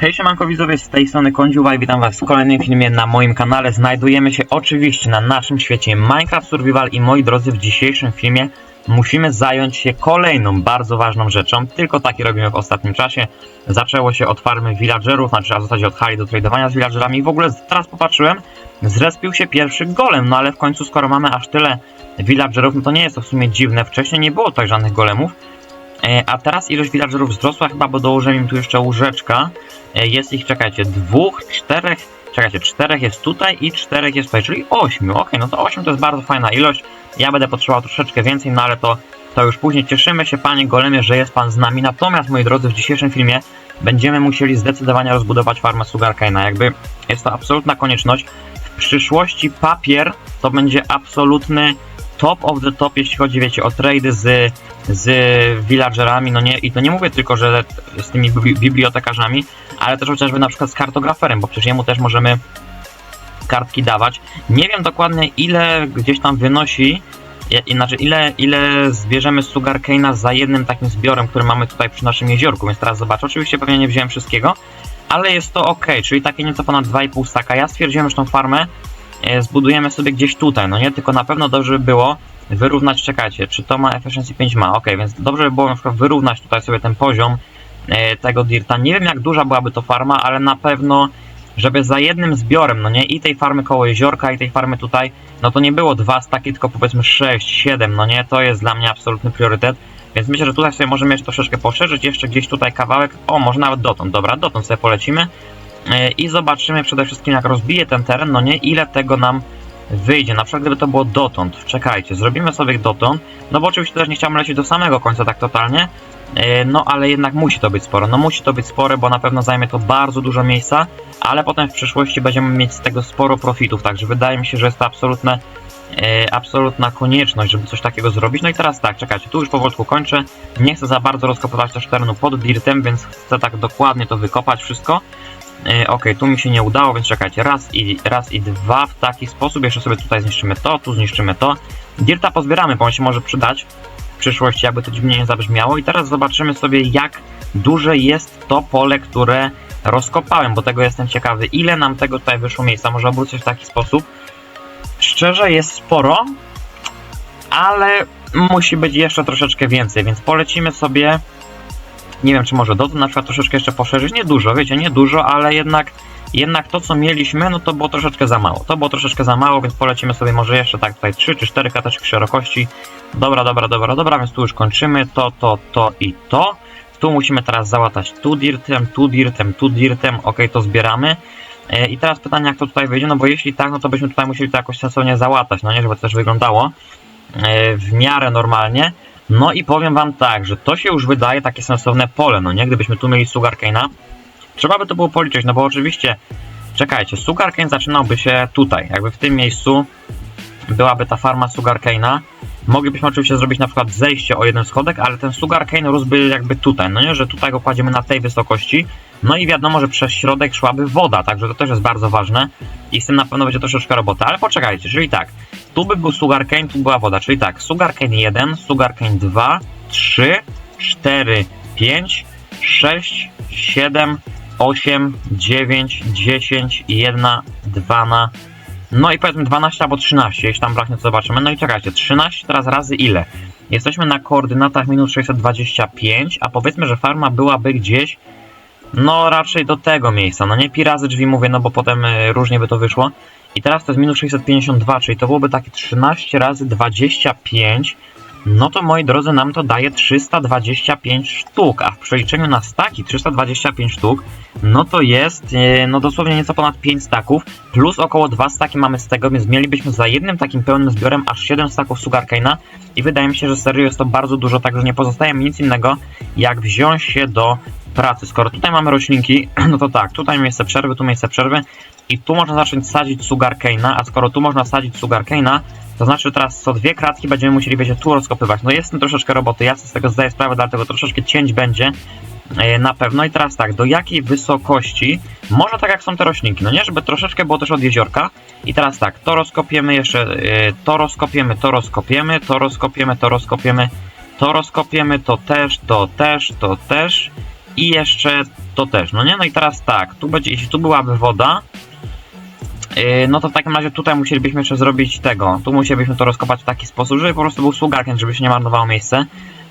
Hej siemanko widzowie, z tej strony Kądziuwa i witam was w kolejnym filmie na moim kanale. Znajdujemy się oczywiście na naszym świecie Minecraft Survival i moi drodzy, w dzisiejszym filmie musimy zająć się kolejną bardzo ważną rzeczą. Tylko taki robimy w ostatnim czasie. Zaczęło się od farmy villagerów, znaczy a w zasadzie od hali do tradowania z villagerami w ogóle teraz popatrzyłem, zrespił się pierwszy golem, no ale w końcu skoro mamy aż tyle villagerów, no to nie jest to w sumie dziwne. Wcześniej nie było tak żadnych golemów. E, A teraz ilość villagerów wzrosła chyba, bo dołożyłem im tu jeszcze łóżeczka. E, Jest ich, czekajcie, dwóch, czterech, czekajcie, czterech jest tutaj i czterech jest tutaj, czyli ośmiu. Okej, no to osiem to jest bardzo fajna ilość. Ja będę potrzebował troszeczkę więcej, no ale to, to już później. Cieszymy się, panie Golemie, że jest pan z nami. Natomiast, moi drodzy, w dzisiejszym filmie będziemy musieli zdecydowanie rozbudować farmę Sugarcane'a. Jakby jest to absolutna konieczność. W przyszłości papier to będzie absolutny top of the top, jeśli chodzi, wiecie, o trady z, z villagerami, no nie, i to nie mówię tylko, że z tymi bibli- bibliotekarzami, ale też chociażby na przykład z kartograferem, bo przecież jemu też możemy kartki dawać. Nie wiem dokładnie ile gdzieś tam wynosi, znaczy ile, ile zbierzemy Sugarcane'a za jednym takim zbiorem, który mamy tutaj przy naszym jeziorku, więc teraz zobaczę. Oczywiście pewnie nie wziąłem wszystkiego, ale jest to ok, czyli takie nieco ponad 2,5 staka. Ja stwierdziłem, że tą farmę zbudujemy sobie gdzieś tutaj, no nie? Tylko na pewno dobrze by było wyrównać, czekajcie, czy to ma Efficiency 5 ma, ok, więc dobrze by było na przykład wyrównać tutaj sobie ten poziom e, tego dirta. Nie wiem jak duża byłaby to farma, ale na pewno żeby za jednym zbiorem, no nie, i tej farmy koło jeziorka, i tej farmy tutaj, no to nie było dwa staki, tylko powiedzmy 6, 7, no nie, to jest dla mnie absolutny priorytet, więc myślę, że tutaj sobie możemy jeszcze troszeczkę poszerzyć, jeszcze gdzieś tutaj kawałek, o, może nawet dotąd, dobra, dotąd sobie polecimy. e, i zobaczymy przede wszystkim jak rozbije ten teren, no nie, ile tego nam wyjdzie, na przykład gdyby to było dotąd, czekajcie, zrobimy sobie dotąd, no bo oczywiście też nie chciałem lecieć do samego końca tak totalnie, e, no ale jednak musi to być sporo, no musi to być spore, bo na pewno zajmie to bardzo dużo miejsca, ale potem w przyszłości będziemy mieć z tego sporo profitów, także wydaje mi się, że jest to absolutne, e, absolutna konieczność, żeby coś takiego zrobić. No i teraz tak, czekajcie, tu już powolutku kończę. Nie chcę za bardzo rozkopywać też terenu pod dirtem, więc chcę tak dokładnie to wykopać wszystko. E, ok, tu mi się nie udało, więc czekajcie, raz i, raz i dwa w taki sposób. Jeszcze sobie tutaj zniszczymy to, tu zniszczymy to. Dirta pozbieramy, bo on się może przydać w przyszłości, jakby to dziwnie nie zabrzmiało. I teraz zobaczymy sobie, jak duże jest to pole, które rozkopałem, bo tego jestem ciekawy, ile nam tego tutaj wyszło miejsca. Może obrócić w taki sposób. Szczerze jest sporo, ale musi być jeszcze troszeczkę więcej, więc polecimy sobie. Nie wiem, czy może dotąd na przykład troszeczkę jeszcze poszerzyć. Nie dużo, wiecie, nie dużo, ale jednak, jednak to, co mieliśmy, no to było troszeczkę za mało. To było troszeczkę za mało, więc polecimy sobie może jeszcze tak tutaj 3 czy 4 kateczki szerokości. Dobra, dobra, dobra, dobra, więc tu już kończymy. To, to, to i to. Tu musimy teraz załatać tu dirtem, tu dirtem, tu dirtem. Ok, to zbieramy. E, I teraz pytanie, jak to tutaj wyjdzie, no bo jeśli tak, no to byśmy tutaj musieli to jakoś sensownie załatać, no nie, żeby to też wyglądało e, w miarę normalnie. No i powiem wam tak, że to się już wydaje takie sensowne pole, no nie, gdybyśmy tu mieli Sugarcane'a, trzeba by to było policzyć, no bo oczywiście, czekajcie, Sugarcane zaczynałby się tutaj, jakby w tym miejscu byłaby ta farma Sugarcane'a, Moglibyśmy oczywiście zrobić na przykład zejście o jeden schodek, ale ten sugarcane rósłby jakby tutaj, no nie, że tutaj go kładziemy na tej wysokości, no i wiadomo, że przez środek szłaby woda, także to też jest bardzo ważne i z tym na pewno będzie troszeczkę roboty, ale poczekajcie, czyli tak, tu by był sugarcane, tu była woda, czyli tak, sugarcane 1, sugarcane 2, 3, 4, 5, 6, 7, 8, 9, 10, 1, 2 na no i powiedzmy 12 albo 13, jeśli tam braknie, to zobaczymy. No i czekajcie, 13 teraz razy ile? Jesteśmy na koordynatach minus 625, a powiedzmy, że farma byłaby gdzieś, no raczej do tego miejsca. No nie pi razy drzwi mówię, no bo potem y, różnie by to wyszło. I teraz to jest minus 652, czyli to byłoby takie 13 razy 25, no to moi drodzy, nam to daje 325 sztuk, a w przeliczeniu na staki 325 sztuk, no to jest e, no dosłownie nieco ponad 5 staków, plus około 2 staki mamy z tego, więc mielibyśmy za jednym takim pełnym zbiorem aż 7 staków sugarcane'a i wydaje mi się, że serio jest to bardzo dużo, także nie pozostaje mi nic innego, jak wziąć się do pracy. Skoro tutaj mamy roślinki, no to tak, tutaj miejsce przerwy, tu miejsce przerwy i tu można zacząć sadzić sugarcane'a, a skoro tu można sadzić sugarcane'a, to znaczy, że teraz co dwie kratki będziemy musieli będzie tu rozkopywać. No jest troszeczkę roboty, ja sobie z tego zdaję sprawę, dlatego troszeczkę cięć będzie e, na pewno. I teraz tak, do jakiej wysokości, może tak jak są te roślinki, no nie, żeby troszeczkę było też od jeziorka. I teraz tak, to rozkopiemy jeszcze, e, to rozkopiemy, to rozkopiemy, to rozkopiemy, to rozkopiemy, to rozkopiemy, to też, to też, to też. I jeszcze to też, no nie? No i teraz tak, tu będzie, jeśli tu byłaby woda, yy, no to w takim razie tutaj musielibyśmy jeszcze zrobić tego, tu musielibyśmy to rozkopać w taki sposób, żeby po prostu był sugarken, żeby się nie marnowało miejsce.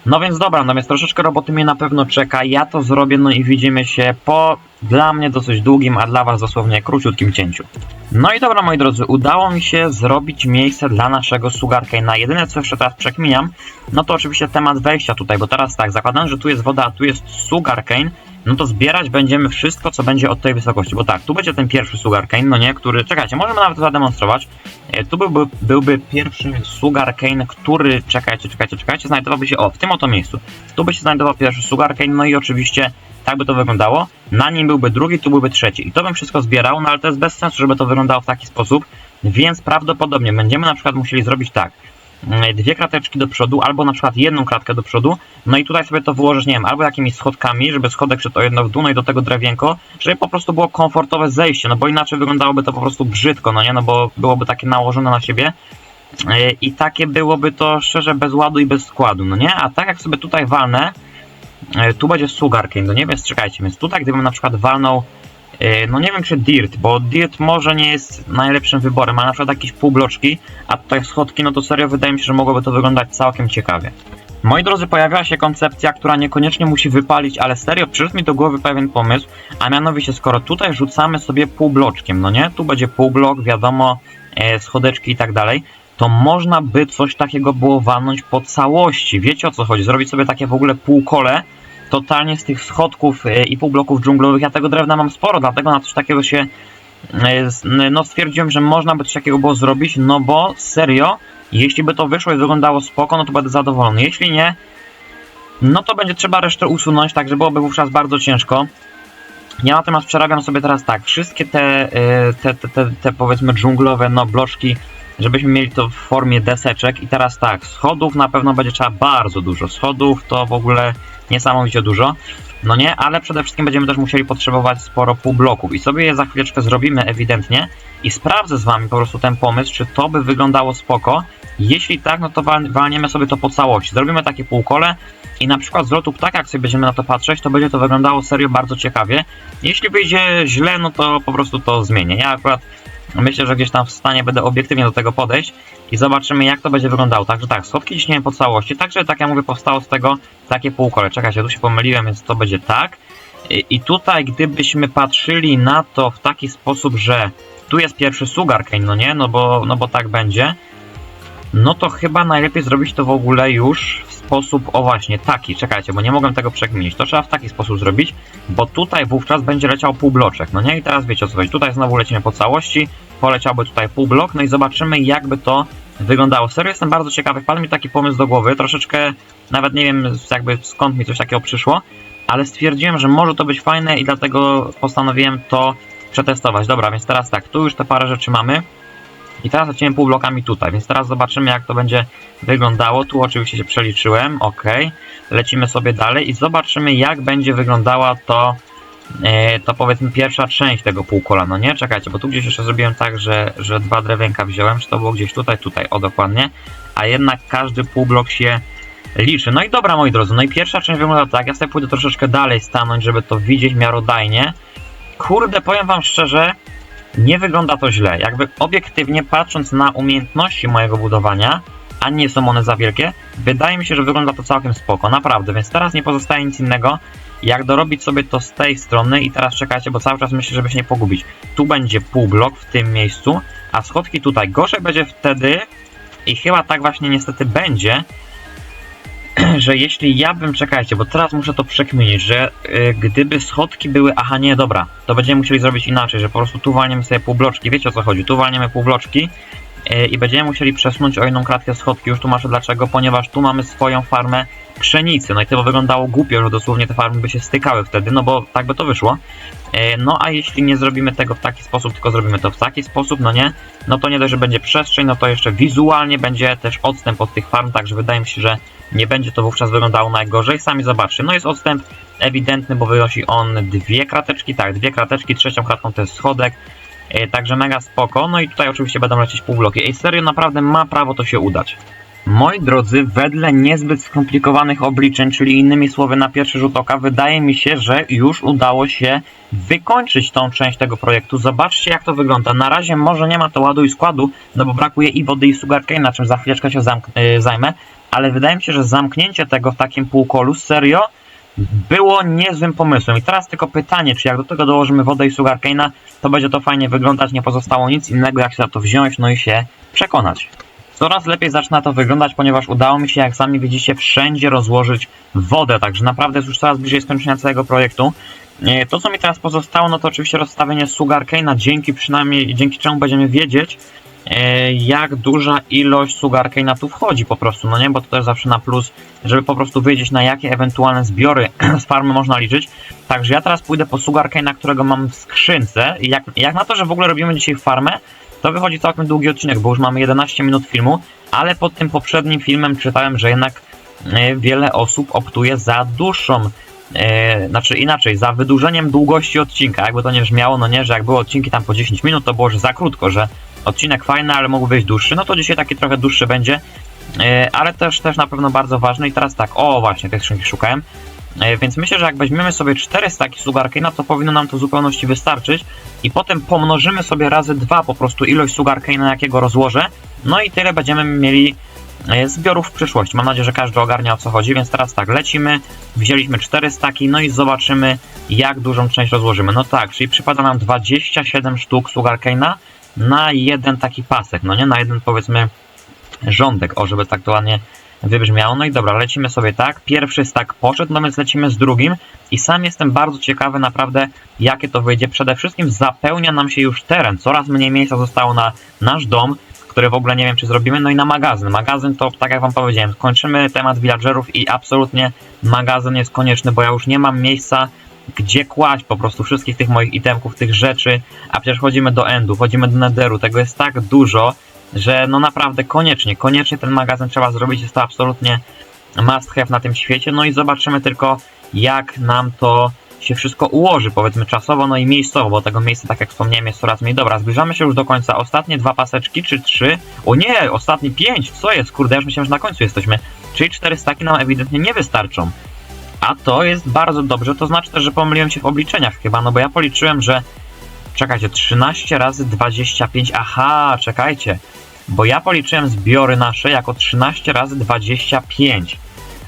No więc dobra, no więc troszeczkę roboty mnie na pewno czeka, ja to zrobię, no i widzimy się po dla mnie dosyć długim, a dla was dosłownie króciutkim cięciu. No i dobra moi drodzy, udało mi się zrobić miejsce dla naszego sugarcane'a. Jedyne co jeszcze teraz przekminiam, no to oczywiście temat wejścia tutaj, bo teraz tak, zakładam, że tu jest woda, a tu jest sugarcane, no to zbierać będziemy wszystko, co będzie od tej wysokości, bo tak, tu będzie ten pierwszy sugarcane, no nie, który, czekajcie, możemy nawet zademonstrować, e, tu byłby, byłby pierwszy sugarcane, który, czekajcie, czekajcie, czekajcie, znajdowałby się, o, w tym oto miejscu, tu by się znajdował pierwszy sugarcane, no i oczywiście tak by to wyglądało, na nim byłby drugi, tu byłby trzeci. I to bym wszystko zbierał, no ale to jest bez sensu, żeby to wyglądało w taki sposób, więc prawdopodobnie będziemy na przykład musieli zrobić tak, dwie krateczki do przodu, albo na przykład jedną kratkę do przodu, no i tutaj sobie to wyłożyć, nie wiem, albo jakimiś schodkami, żeby schodek szedł o jedno w dół, no i do tego drewienko, żeby po prostu było komfortowe zejście, no bo inaczej wyglądałoby to po prostu brzydko, no nie, no bo byłoby takie nałożone na siebie. Yy, i takie byłoby to szczerze bez ładu i bez składu, no nie, a tak jak sobie tutaj walnę, yy, tu będzie sugarcane, no nie, więc czekajcie, więc tutaj gdybym na przykład walnął No nie wiem czy Dirt, bo Dirt może nie jest najlepszym wyborem, ale na przykład jakieś półbloczki, a tutaj schodki, no to serio wydaje mi się, że mogłoby to wyglądać całkiem ciekawie. Moi drodzy, pojawiła się koncepcja, która niekoniecznie musi wypalić, ale serio przyszedł mi do głowy pewien pomysł, a mianowicie skoro tutaj rzucamy sobie półbloczkiem, no nie, tu będzie półblok, wiadomo, e, schodeczki i tak dalej, to można by coś takiego było walnąć po całości, wiecie o co chodzi, zrobić sobie takie w ogóle półkole, totalnie z tych schodków e, i półbloków dżunglowych. Ja tego drewna mam sporo, dlatego na coś takiego się e, no stwierdziłem, że można by coś takiego było zrobić, no bo serio, jeśli by to wyszło i wyglądało spoko, no to będę zadowolony. Jeśli nie, no to będzie trzeba resztę usunąć, także byłoby wówczas bardzo ciężko. Ja natomiast przerabiam sobie teraz tak, wszystkie te, e, te, te, te, te powiedzmy dżunglowe no bloczki, żebyśmy mieli to w formie deseczek i teraz tak, schodów na pewno będzie trzeba bardzo dużo, schodów to w ogóle niesamowicie dużo, no nie, ale przede wszystkim będziemy też musieli potrzebować sporo półbloków. I sobie je za chwileczkę zrobimy ewidentnie. I sprawdzę z wami po prostu ten pomysł, czy to by wyglądało spoko, jeśli tak, no to wal- walniemy sobie to po całości, zrobimy takie półkole i na przykład z lotu ptaka, jak sobie będziemy na to patrzeć, to będzie to wyglądało serio bardzo ciekawie, jeśli wyjdzie źle, no to po prostu to zmienię, ja akurat myślę, że gdzieś tam w stanie będę obiektywnie do tego podejść i zobaczymy jak to będzie wyglądało. Także tak, schodki ciśniemy po całości, także tak jak mówię, powstało z tego takie półkole. Czekajcie, tu się pomyliłem, więc to będzie tak. I, tutaj gdybyśmy patrzyli na to w taki sposób, że tu jest pierwszy sugarcane, no nie? No bo, no bo tak będzie. No to chyba najlepiej zrobić to w ogóle już w sposób, o właśnie, taki, czekajcie, bo nie mogłem tego przekminić. To trzeba w taki sposób zrobić, bo tutaj wówczas będzie leciał półbloczek, no nie? I teraz wiecie o co chodzi. Tutaj znowu lecimy po całości, poleciałby tutaj półblok, no i zobaczymy jakby to wyglądało. Serio jestem bardzo ciekawy, wpadł mi taki pomysł do głowy, troszeczkę nawet nie wiem jakby skąd mi coś takiego przyszło, ale stwierdziłem, że może to być fajne i dlatego postanowiłem to przetestować. Dobra, więc teraz tak, tu już te parę rzeczy mamy. I teraz lecimy półblokami tutaj, więc teraz zobaczymy jak to będzie wyglądało. Tu oczywiście się przeliczyłem, ok. Lecimy sobie dalej i zobaczymy jak będzie wyglądała to to powiedzmy pierwsza część tego półkola, no nie? Czekajcie, bo tu gdzieś jeszcze zrobiłem tak, że, że dwa drewienka wziąłem, czy to było gdzieś tutaj, tutaj, o dokładnie, a jednak każdy półblok się liczy. No i dobra, moi drodzy, no i pierwsza część wygląda tak, ja sobie pójdę troszeczkę dalej stanąć, żeby to widzieć miarodajnie. Kurde, powiem wam szczerze, nie wygląda to źle. Jakby obiektywnie patrząc na umiejętności mojego budowania, a nie są one za wielkie, wydaje mi się, że wygląda to całkiem spoko, naprawdę, więc teraz nie pozostaje nic innego, jak dorobić sobie to z tej strony i teraz czekajcie, bo cały czas myślę, żeby się nie pogubić. Tu będzie półblok w tym miejscu, a schodki tutaj. Gorzej będzie wtedy i chyba tak właśnie niestety będzie, że jeśli ja bym, czekajcie, bo teraz muszę to przekminić, że y, gdyby schodki były, aha nie, dobra, to będziemy musieli zrobić inaczej, że po prostu tu walniemy sobie półbloczki, wiecie o co chodzi, tu walniemy półbloczki i będziemy musieli przesunąć o jedną kratkę schodki, już tłumaczę dlaczego, ponieważ tu mamy swoją farmę pszenicy, no i to by wyglądało głupio, że dosłownie te farmy by się stykały wtedy, no bo tak by to wyszło. Y, No a jeśli nie zrobimy tego w taki sposób, tylko zrobimy to w taki sposób, no nie, no to nie dość, że będzie przestrzeń, no to jeszcze wizualnie będzie też odstęp od tych farm, także wydaje mi się, że nie będzie to wówczas wyglądało najgorzej. Sami zobaczcie. No jest odstęp ewidentny, bo wynosi on dwie krateczki, tak, dwie krateczki, trzecią kratką to jest schodek. E, także mega spoko. No i tutaj oczywiście będą lecieć półbloki. Ej, serio, naprawdę ma prawo to się udać. Moi drodzy, wedle niezbyt skomplikowanych obliczeń, czyli innymi słowy na pierwszy rzut oka, wydaje mi się, że już udało się wykończyć tą część tego projektu. Zobaczcie jak to wygląda. Na razie może nie ma to ładu i składu, no bo brakuje i wody i sugarcane, na czym za chwileczkę się yy, zajmę, ale wydaje mi się, że zamknięcie tego w takim półkolu, serio, było niezłym pomysłem. I teraz tylko pytanie, czy jak do tego dołożymy wodę i sugarcane'a, to będzie to fajnie wyglądać, nie pozostało nic innego jak się na to wziąć, no i się przekonać. Coraz lepiej zaczyna to wyglądać, ponieważ udało mi się, jak sami widzicie, wszędzie rozłożyć wodę, także naprawdę jest już coraz bliżej skończenia całego projektu. E, To, co mi teraz pozostało, no to oczywiście rozstawienie sugarcane'a, dzięki przynajmniej, dzięki czemu będziemy wiedzieć, jak duża ilość sugarcane'a tu wchodzi po prostu, no nie, bo to też zawsze na plus, żeby po prostu wiedzieć, na jakie ewentualne zbiory z farmy można liczyć. Także ja teraz pójdę po sugarcane'a, którego mam w skrzynce i jak, jak na to, że w ogóle robimy dzisiaj farmę, to wychodzi całkiem długi odcinek, bo już mamy 11 minut filmu, ale pod tym poprzednim filmem czytałem, że jednak e, wiele osób optuje za dłuższą, e, znaczy inaczej, za wydłużeniem długości odcinka. Jakby to nie brzmiało, no nie, że jak były odcinki tam po 10 minut, to było, że za krótko, że odcinek fajny, ale mógł być dłuższy. No to dzisiaj taki trochę dłuższy będzie, e, ale też, też na pewno bardzo ważny. I teraz tak, o właśnie, tej skrzynki szukałem. E, Więc myślę, że jak weźmiemy sobie 4 staki sugarcane'a, to powinno nam to w zupełności wystarczyć i potem pomnożymy sobie razy dwa po prostu ilość sugarcane'a, jakiego rozłożę, no i tyle będziemy mieli e, zbiorów w przyszłości. Mam nadzieję, że każdy ogarnia o co chodzi, więc teraz tak, lecimy, wzięliśmy 4 staki, no i zobaczymy jak dużą część rozłożymy. No tak, czyli przypada nam 27 sztuk sugarcane'a na jeden taki pasek, no nie, na jeden powiedzmy rządek, o żeby tak to ładnie wybrzmiało. No i dobra, lecimy sobie tak. Pierwszy stack poszedł, no więc lecimy z drugim. I sam jestem bardzo ciekawy naprawdę, jakie to wyjdzie. Przede wszystkim zapełnia nam się już teren. Coraz mniej miejsca zostało na nasz dom, który w ogóle nie wiem, czy zrobimy. No i na magazyn. Magazyn to, tak jak wam powiedziałem, kończymy temat villagerów i absolutnie magazyn jest konieczny, bo ja już nie mam miejsca gdzie kłaść po prostu wszystkich tych moich itemków, tych rzeczy, a przecież chodzimy do endu, chodzimy do netheru, tego jest tak dużo, że no naprawdę koniecznie, koniecznie ten magazyn trzeba zrobić, jest to absolutnie must have na tym świecie, no i zobaczymy tylko jak nam to się wszystko ułoży, powiedzmy czasowo, no i miejscowo, bo tego miejsca, tak jak wspomniałem, jest coraz mniej. Dobra, zbliżamy się już do końca. Ostatnie dwa paseczki, czy trzy? O nie, ostatni pięć, co jest? Kurde, ja już myślałem, że na końcu jesteśmy. Czyli cztery staki nam ewidentnie nie wystarczą. A to jest bardzo dobrze, to znaczy też, że pomyliłem się w obliczeniach chyba, no bo ja policzyłem, że czekajcie, 13 razy 25, aha, czekajcie, bo ja policzyłem zbiory nasze jako 13 razy 25.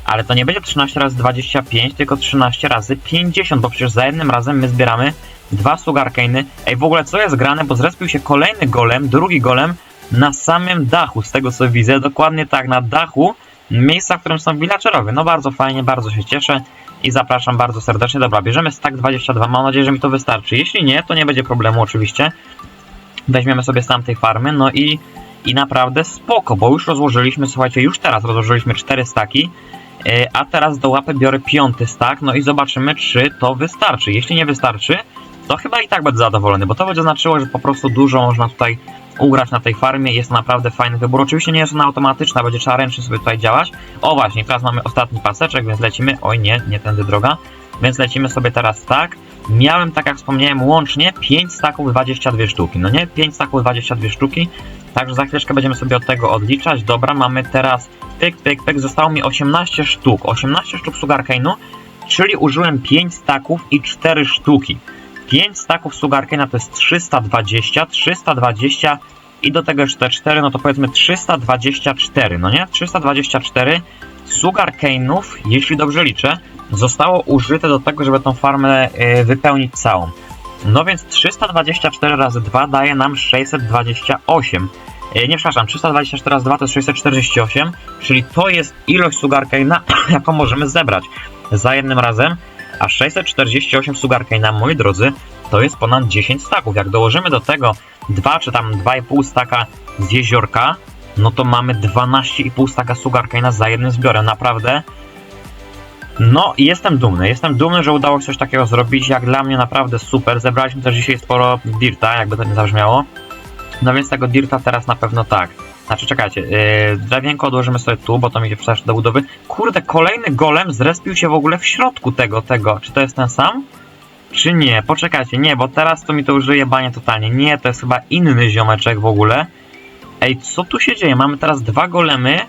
Ale to nie będzie 13 razy 25, tylko 13 razy 50, bo przecież za jednym razem my zbieramy dwa sugarcane'y. Ej, w ogóle co jest grane, bo zrespił się kolejny golem, drugi golem na samym dachu, z tego co widzę, dokładnie tak, na dachu miejsca, w którym są villagerowie. No bardzo fajnie, bardzo się cieszę i zapraszam bardzo serdecznie. Dobra, bierzemy stack 22, mam nadzieję, że mi to wystarczy. Jeśli nie, to nie będzie problemu oczywiście. Weźmiemy sobie z tamtej farmy, no i, i naprawdę spoko, bo już rozłożyliśmy, słuchajcie, już teraz rozłożyliśmy 4 staki, yy, a teraz do łapy biorę piąty stack, no i zobaczymy, czy to wystarczy. Jeśli nie wystarczy, to chyba i tak będę zadowolony, bo to będzie znaczyło, że po prostu dużo można tutaj ugrać na tej farmie. Jest to naprawdę fajny wybór. Oczywiście nie jest ona automatyczna, będzie trzeba ręcznie sobie tutaj działać. O właśnie, teraz mamy ostatni paseczek, więc lecimy. Oj nie, nie tędy droga. Więc lecimy sobie teraz tak. Miałem, tak jak wspomniałem, łącznie 5 staków 22 sztuki. No nie, 5 staków 22 sztuki. Także za chwileczkę będziemy sobie od tego odliczać. Dobra, mamy teraz pyk, pyk, pyk. Zostało mi 18 sztuk. 18 sztuk sugarcane'u, czyli użyłem 5 staków i 4 sztuki. 5 staków sugarcane'a to jest 320, 320 i do tego jeszcze te 4, no to powiedzmy 324, no nie? 324 sugarcane'ów, jeśli dobrze liczę, zostało użyte do tego, żeby tą farmę y, wypełnić całą. No więc 324 razy 2 daje nam 628. Y, Nie, przepraszam, 324 razy 2 to jest 648, czyli to jest ilość sugarcane'a, jaką możemy zebrać za jednym razem a 648 sugarcane'a, moi drodzy, to jest ponad 10 staków. Jak dołożymy do tego 2 czy tam 2,5 staka z jeziorka, no to mamy 12,5 staka sugarcane'a za jednym zbiorem. Naprawdę. No jestem dumny. Jestem dumny, że udało się coś takiego zrobić. Jak dla mnie naprawdę super. Zebraliśmy też dzisiaj sporo dirta, jakby to nie zabrzmiało. No więc tego dirta teraz na pewno tak. Znaczy, czekajcie, yy, odłożymy sobie tu, bo to mi się przeszło do budowy. Kurde, kolejny golem zrespił się w ogóle w środku tego, tego. Czy to jest ten sam? Czy nie? Poczekajcie, nie, bo teraz to mi to użyje banie totalnie. Nie, to jest chyba inny ziomeczek w ogóle. Ej, co tu się dzieje? Mamy teraz dwa golemy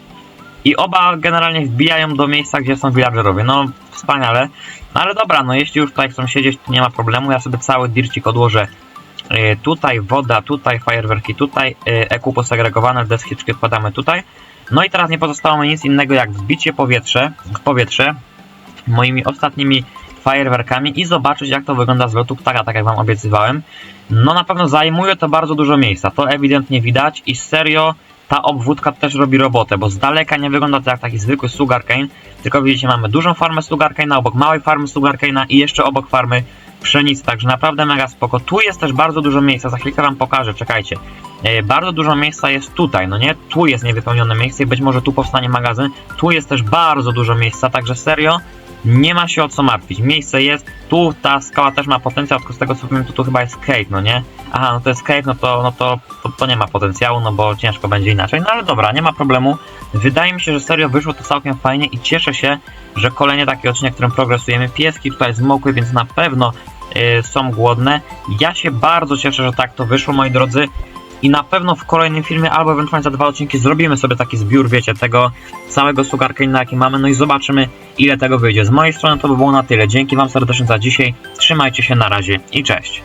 i oba generalnie wbijają do miejsca, gdzie są villagerowie. No, wspaniale. No ale dobra, no jeśli już tutaj chcą siedzieć, to nie ma problemu. Ja sobie cały dircik odłożę tutaj, woda tutaj, fajerwerki tutaj, EQ posegregowane, deskiczki odkładamy tutaj. No i teraz nie pozostało mi nic innego jak wbicie powietrze, w powietrze moimi ostatnimi fajerwerkami i zobaczyć jak to wygląda z lotu ptaka, tak jak wam obiecywałem. No na pewno zajmuje to bardzo dużo miejsca, to ewidentnie widać i serio ta obwódka też robi robotę, bo z daleka nie wygląda to jak taki zwykły sugarcane, tylko widzicie mamy dużą farmę sugarcane'a obok małej farmy sugarcane'a i jeszcze obok farmy pszenicy, także naprawdę mega spoko. Tu jest też bardzo dużo miejsca, za chwilkę wam pokażę, czekajcie. E, bardzo dużo miejsca jest tutaj, no nie? Tu jest niewypełnione miejsce i być może tu powstanie magazyn. Tu jest też bardzo dużo miejsca, także serio nie ma się o co martwić. Miejsce jest, tu ta skała też ma potencjał, tylko z tego co wiem, to tu chyba jest cave, no nie? Aha, no to jest cave, no to, no to, to, to nie ma potencjału, no bo ciężko będzie inaczej. No ale dobra, nie ma problemu. Wydaje mi się, że serio wyszło to całkiem fajnie i cieszę się, że kolejny taki odcinek, w którym progresujemy. Pieski tutaj zmokły, więc na pewno są głodne. Ja się bardzo cieszę, że tak to wyszło, moi drodzy. I na pewno w kolejnym filmie, albo ewentualnie za dwa odcinki, zrobimy sobie taki zbiór, wiecie, tego całego sugarcane'a, jaki mamy, no i zobaczymy, ile tego wyjdzie. Z mojej strony to by było na tyle. Dzięki Wam serdecznie za dzisiaj. Trzymajcie się, na razie i cześć.